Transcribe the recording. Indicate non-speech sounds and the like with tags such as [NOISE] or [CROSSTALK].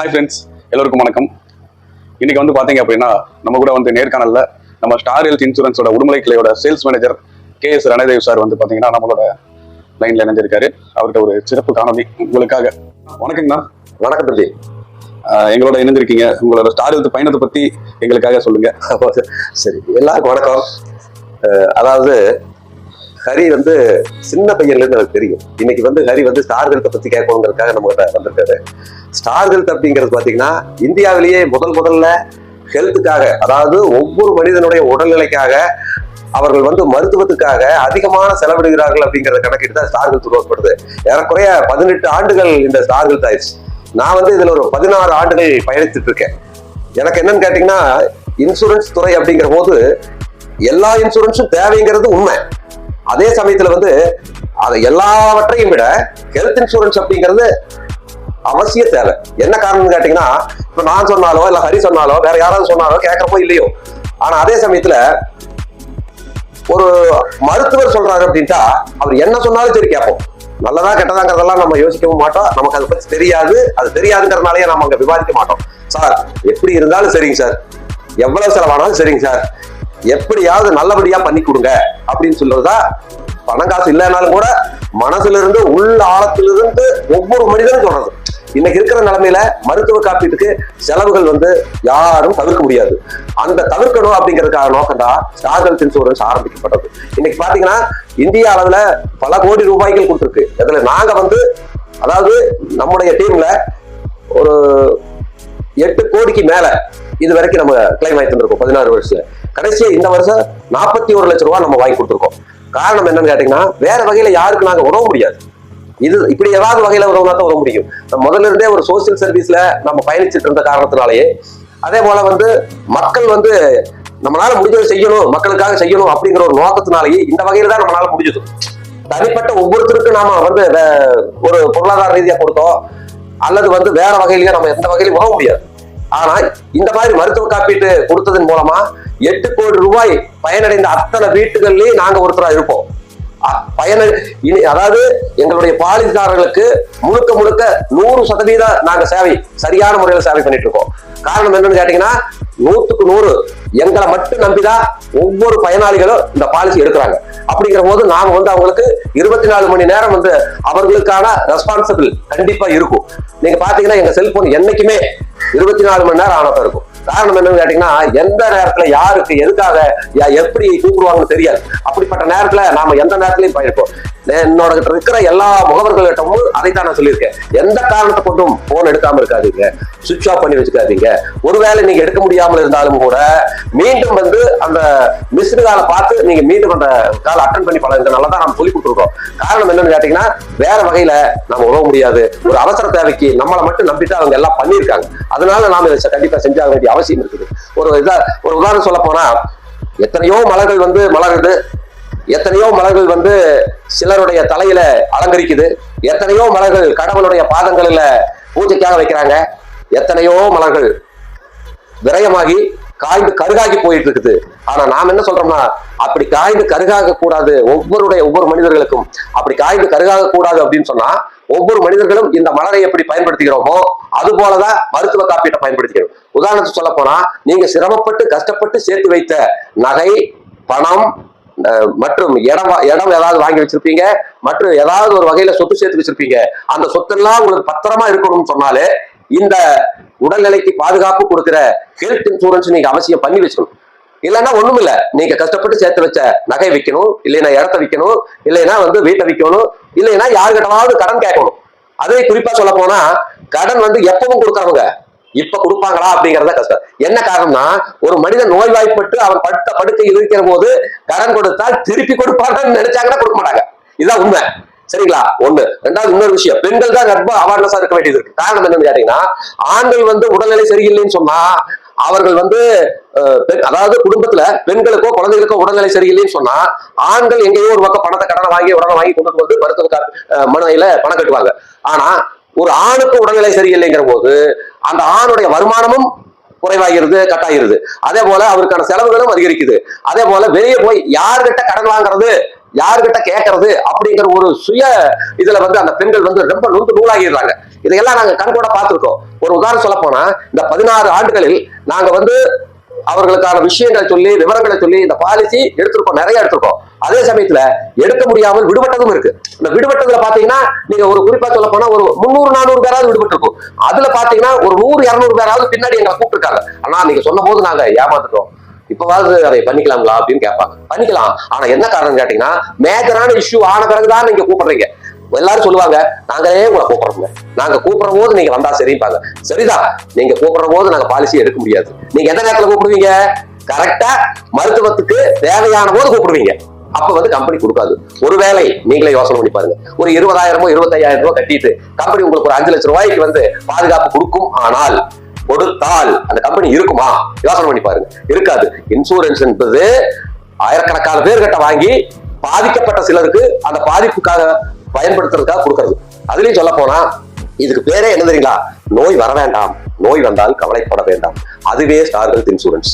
Hi friends எல்லோருக்கும் வணக்கம். இன்னைக்கு வந்து பாத்தீங்க அப்படின்னா நம்ம கூட வந்து நேர்காணல்ல நம்ம ஸ்டார் ஹெல்த் இன்சூரன்ஸோட Udumalai கிளையோட sales manager K S Ranadev sir வந்து பாத்தீங்கன்னா நம்மளோட லைன்ல இணைஞ்சிருக்காரு. அவர்கிட்ட ஒரு சிறப்பு காணொலி உங்களுக்காக. வணக்கங்கண்ணா வணக்கம் தம்பி. எங்களோட இணைஞ்சிருக்கீங்க உங்களோட ஸ்டார் ஹெல்த் பயணத்தை பத்தி எங்களுக்காக சொல்லுங்க. [LAUGHS] சரி எல்லாருக்கும் வணக்கம். அதாவது ஹரி வந்து சின்ன பையன்ல இருந்து எனக்கு தெரியும். இன்னைக்கு வந்து ஹரி வந்து ஸ்டார் ஹெல்த்தை பத்தி கேட்கணுங்கிறதுக்காக நம்ம கிட்ட வந்திருக்காரு. ஸ்டார் அப்படிங்கிறது பாத்தீங்கன்னா இந்தியாவிலேயே முதல் முதல்ல ஹெல்த்துக்காக அதாவது ஒவ்வொரு மனிதனுடைய உடல்நிலைக்காக அவர்கள் வந்து மருத்துவத்துக்காக அதிகமான செலவிடுகிறார்கள் அப்படிங்கிறத கணக்கிட்டு தான் ஸ்டார் உருவாக்கப்படுது ஏறக்குறைய பதினெட்டு ஆண்டுகள் இந்த ஸ்டார் ஹெல்த் ஆயிடுச்சு. நான் வந்து இதுல ஒரு பதினாறு ஆண்டுகள் பயணித்துட்டு இருக்கேன் எனக்கு என்னன்னு கேட்டீங்கன்னா இன்சூரன்ஸ் துறை அப்படிங்கிற போது எல்லா இன்சூரன்ஸும் தேவைங்கிறது உண்மை. அதே சமயத்துல வந்து அதை எல்லாவற்றையும் விட ஹெல்த் இன்சூரன்ஸ் அப்படிங்கிறது அவசிய தேவை. என்ன காரணம்னு கேட்டீங்கன்னா இப்ப நான் சொன்னாலோ இல்ல ஹரி சொன்னாலோ வேற யாராவது சொன்னாலோ கேட்கறப்போ இல்லையோ. ஆனா அதே சமயத்துல ஒரு மருத்துவர் சொல்றாரு அப்படின்ட்டா அவர் என்ன சொன்னாலும் சரி கேட்போம். நல்லதா கெட்டதாங்கிறதெல்லாம் நம்ம யோசிக்கவும் மாட்டோம். நமக்கு அதை பத்தி தெரியாது. அது தெரியாதுங்கிறதுனாலயே நம்ம அங்க விவாதிக்க மாட்டோம். சார் எப்படி இருந்தாலும் சரிங்க சார். எவ்வளவு செலவானாலும் சரிங்க சார். எப்படியாவது நல்லபடியா பண்ணி கொடுங்க அப்படின்னு சொல்றதா பணம் காசு இல்லைனாலும் கூட மனசுல இருந்து உள்ள ஆழத்திலிருந்து ஒவ்வொரு மனிதனும் சொல்றது. இன்னைக்கு இருக்கிற நிலைமையில மருத்துவ காப்பீட்டுக்கு செலவுகள் வந்து யாரும் தவிர்க்க முடியாது. அந்த தவிர்க்கணும் அப்படிங்கிறதுக்காக நோக்கம் தான் ஸ்டார் ஹெல்த் இன்சூரன்ஸ் ஆரம்பிக்கப்பட்டது. இன்னைக்கு பாத்தீங்கன்னா இந்திய அளவுல பல கோடி ரூபாய்கள் கொடுத்துருக்கு. அதுல நாங்க வந்து அதாவது நம்முடைய டீம்ல ஒரு எட்டு கோடிக்கு மேல இது வரைக்கும் நம்ம கிளைம் ஆயிட்டு தந்திருக்கோம் பதினாறு வருஷத்துல. கடைசியா இந்த வருஷம் நாற்பத்தி ஒரு லட்சம் ரூபாய் நம்ம வாங்கி கொடுத்துருக்கோம். காரணம் என்னன்னு கேட்டீங்கன்னா வேற வகையில யாருக்கு நாங்க உதவ முடியாது. இது இப்படி ஏதாவது வகையில உதவுனா தான் உதவ முடியும். முதல்ல இருந்தே ஒரு சோசியல் சர்வீஸ்ல நம்ம பயணிச்சுட்டு இருந்த காரணத்தினாலேயே அதே போல வந்து மக்கள் வந்து நம்மளால முடிஞ்சதை செய்யணும் மக்களுக்காக செய்யணும் அப்படிங்கிற ஒரு நோக்கத்தினாலேயே இந்த வகையில தான் நம்மளால முடிஞ்சது. தனிப்பட்ட ஒவ்வொருத்தருக்கும் நாம வந்து ஒரு பொருளாதார ரீதியா கொடுத்தோம் அல்லது வந்து வேற வகையிலயும் நம்ம எந்த வகையிலும் உதவ முடியாது. ஆனா இந்த மாதிரி மருத்துவ காப்பீட்டு கொடுத்ததன் மூலமா எட்டு கோடி ரூபாய் பயனடைந்த அத்தனை வீட்டுகள்லயே நாங்க ஒருத்தரா இருப்போம். பயன இனி அதாவது எங்களுடைய பாலிசிதாரர்களுக்கு முழுக்க முழுக்க நூறு சதவீதம் நாங்க சேவை சரியான முறையில் சேவை பண்ணிட்டு இருக்கோம் காரணம் என்னன்னு கேட்டீங்கன்னா நூத்துக்கு நூறு எங்களை மட்டும் நம்பிதான் ஒவ்வொரு பயனாளிகளும் இந்த பாலிசி எடுக்கிறாங்க. அப்படிங்கிற போது நாம வந்து அவங்களுக்கு இருபத்தி நாலு மணி நேரம் வந்து அவர்களுக்கான ரெஸ்பான்சிபிள் கண்டிப்பா இருக்கும். நீங்க பாத்தீங்கன்னா எங்க செல்போன் என்னைக்குமே இருபத்தி நாலு மணி நேரம் ஆனதா இருக்கும். காரணம் என்னன்னு கேட்டீங்கன்னா எந்த நேரத்துல யாருக்கு எதுக்காக யா- எப்படி கூப்பிடுவாங்கன்னு தெரியாது. அப்படிப்பட்ட நேரத்துல நாம எந்த நேரத்திலையும் பயணிப்போம் என்னோட கிட்ட இருக்கிற எல்லா முகவர்களிடமும் அதைத்தான் நான் சொல்லியிருக்கேன். எந்த காரணத்தை கொண்டும் போன் எடுக்காம இருக்காதீங்க. சுவிட்ச் ஆஃப் பண்ணி வச்சுக்காதீங்க. ஒருவேளை நீங்க எடுக்க முடியாமல் இருந்தாலும் கூட மீண்டும் வந்து அந்த மிஸ்டு காலை பார்த்து நீங்க மீண்டும் அந்த காலை அட்டன் பண்ணி பழகிறதுனால தான் நம்ம சொல்லி கொடுத்துருக்கோம். காரணம் என்னன்னு கேட்டீங்கன்னா வேற வகையில நம்ம உதவ முடியாது. ஒரு அவசர தேவைக்கு நம்மளை மட்டும் நம்பிட்டு அவங்க எல்லாம் பண்ணியிருக்காங்க. அதனால நாம இதை கண்டிப்பா செஞ்சாக வேண்டிய அவசியம் இருக்குது. ஒரு இதா ஒரு உதாரணம் சொல்ல போனா எத்தனையோ மலர்கள் வந்து மலருது எத்தனையோ மலர்கள் வந்து சிலருடைய தலையில அலங்கரிக்குது. எத்தனையோ மலர்கள் கடவுளுடைய பாதங்களில் பூஜைக்காக வைக்கிறாங்க. எத்தனையோ மலர்கள் விரயமாகி காய்ந்து கருகாகி போயிட்டு இருக்குது ஆனா நாம் என்ன சொல்றோம்னா அப்படி காய்ந்து கருகாக கூடாது ஒவ்வொருடைய ஒவ்வொரு மனிதர்களுக்கும். அப்படி காய்ந்து கருகாக கூடாது அப்படின்னு சொன்னா ஒவ்வொரு மனிதர்களும் இந்த மலரை எப்படி பயன்படுத்திக்கிறோமோ அது போலதான் மருத்துவ காப்பீட்டை பயன்படுத்திக்கணும். உதாரணத்துக்கு சொல்ல போனா நீங்க சிரமப்பட்டு கஷ்டப்பட்டு சேர்த்து வைத்த நகை பணம் மற்றும் இடம் இடம் ஏதாவது வாங்கி வச்சிருப்பீங்க மற்றும் ஏதாவது ஒரு வகையில சொத்து சேர்த்து வச்சிருப்பீங்க. அந்த சொத்தெல்லாம் உங்களுக்கு பத்திரமா இருக்கணும்னு சொன்னாலே இந்த உடல்நிலைக்கு பாதுகாப்பு கொடுக்கிற ஹெல்த் இன்சூரன்ஸ் நீங்க அவசியம் பண்ணி வச்சுக்கணும். இல்லைன்னா ஒண்ணும் இல்ல நீங்க கஷ்டப்பட்டு சேர்த்து வச்ச நகை விற்கணும் இல்லைன்னா இடத்த விற்கணும் இல்லைன்னா வந்து வீட்டை விற்கணும் இல்லைன்னா யாருக்கிட்டவாவது கடன் கேட்கணும். அதே குறிப்பா சொல்ல போனா கடன் வந்து எப்பவும் கொடுக்கறவங்க. இப்ப கொடுப்பாங்களா அப்படிங்கறத கஷ்டம். என்ன காரணம்னா ஒரு மனிதன் நோய்வாய்ப்பட்டு அவன் படுத்த படுக்கை இருக்கிற போது கடன் கொடுத்தால் திருப்பி கொடுப்பாங்கன்னு நினைச்சாங்கன்னா கொடுக்க மாட்டாங்க. இதுதான் உண்மை. சரிங்களா? ஒண்ணு. ரெண்டாவது இன்னொரு விஷயம். பெண்கள் தான் ரொம்ப அவேர்னஸா இருக்க வேண்டியது இருக்கு. காரணம் என்னன்னு கேட்டீங்கன்னா ஆண்கள் வந்து உடல்நிலை சரியில்லைன்னு சொன்னா அவர்கள் வந்து பெண் அதாவது குடும்பத்துல பெண்களுக்கோ குழந்தைகளுக்கோ உடல்நிலை சரியில்லைன்னு சொன்னா ஆண்கள் எங்கேயோ ஒரு பக்கம் பணத்தை கடனை வாங்கி உடனே வாங்கி கொண்டு வந்து மருத்துவ கா- மனையில பணம் கட்டுவாங்க. ஆனா ஒரு ஆணுக்கு உடல்நிலை சரியில்லைங்கிற போது அந்த ஆணுடைய வருமானமும் குறைவாகிறது கட்டாகிறது. அதே போல அவருக்கான செலவுகளும் அதிகரிக்குது. அதே போல வெளியே போய் யார்கிட்ட கடன் வாங்குறது யார்கிட்ட கேட்கறது அப்படிங்கிற ஒரு சுய இதுல வந்து அந்த பெண்கள் வந்து ரொம்ப நொந்து நூலாகிடுறாங்க. இதையெல்லாம் நாங்க கண்கூட பார்த்திருக்கோம். ஒரு உதாரணம் சொல்ல போனா இந்த பதினாறு ஆண்டுகளில் நாங்க வந்து அவர்களுக்கான விஷயங்களை சொல்லி விவரங்களை சொல்லி இந்த பாலிசி எடுத்திருக்கோம் நிறைய எடுத்திருக்கோம். அதே சமயத்துல எடுக்க முடியாமல் விடுபட்டதும் இருக்கு. இந்த விடுபட்டதுல பாத்தீங்கன்னா நீங்க ஒரு குறிப்பா சொல்ல போனா ஒரு முந்நூறு நானூறு பேராவது விடுபட்டு இருக்கும் அதுல பாத்தீங்கன்னா ஒரு நூறு இருநூறு பேராவது பின்னாடி எங்களை கூப்பிட்டுருக்காங்க. ஆனா நீங்க சொன்ன போது நாங்க ஏமாத்துட்டோம் இப்பவாவது அதை பண்ணிக்கலாங்களா அப்படின்னு கேட்பாங்க. பண்ணிக்கலாம். ஆனா என்ன காரணம் கேட்டீங்கன்னா மேஜரான இஷ்யூ ஆன பிறகுதான் நீங்க கூப்பிடுறீங்க. எல்லாரும் சொல்லுவாங்க நாங்களே உங்களை கூப்பிடுறோங்க நாங்க கூப்பிடுற போது நீங்க வந்தா சரிப்பாங்க சரிதான் நீங்க கூப்பிடுற போது நாங்க பாலிசி எடுக்க முடியாது. நீங்க எந்த நேரத்துல கூப்பிடுவீங்க? கரெக்டா மருத்துவத்துக்கு தேவையான போது கூப்பிடுவீங்க. அப்ப வந்து கம்பெனி கொடுக்காது. ஒருவேளை நீங்களே யோசனை பண்ணி பாருங்க. ஒரு இருபதாயிரமோ இருபத்தையாயிரம் ரூபாய் கட்டிட்டு கம்பெனி உங்களுக்கு ஒரு அஞ்சு லட்சம் ரூபாய்க்கு வந்து பாதுகாப்பு கொடுக்கும் ஆனால் கொடுத்தால் அந்த கம்பெனி இருக்குமா? யோசனை பண்ணி பாருங்க. இருக்காது. இன்சூரன்ஸ் என்பது ஆயிரக்கணக்கான பேர்கிட்ட வாங்கி பாதிக்கப்பட்ட சிலருக்கு அந்த பாதிப்புக்காக பயன்படுத்துறதுக்காக கொடுக்கறது. அதுலயும் சொல்ல போனா இதுக்கு பேரே என்ன தெரியுங்களா? நோய் வர வேண்டாம். நோய் வந்தால் கவலைப்பட வேண்டாம். அதுவே ஸ்டார் ஹெல்த் இன்சூரன்ஸ்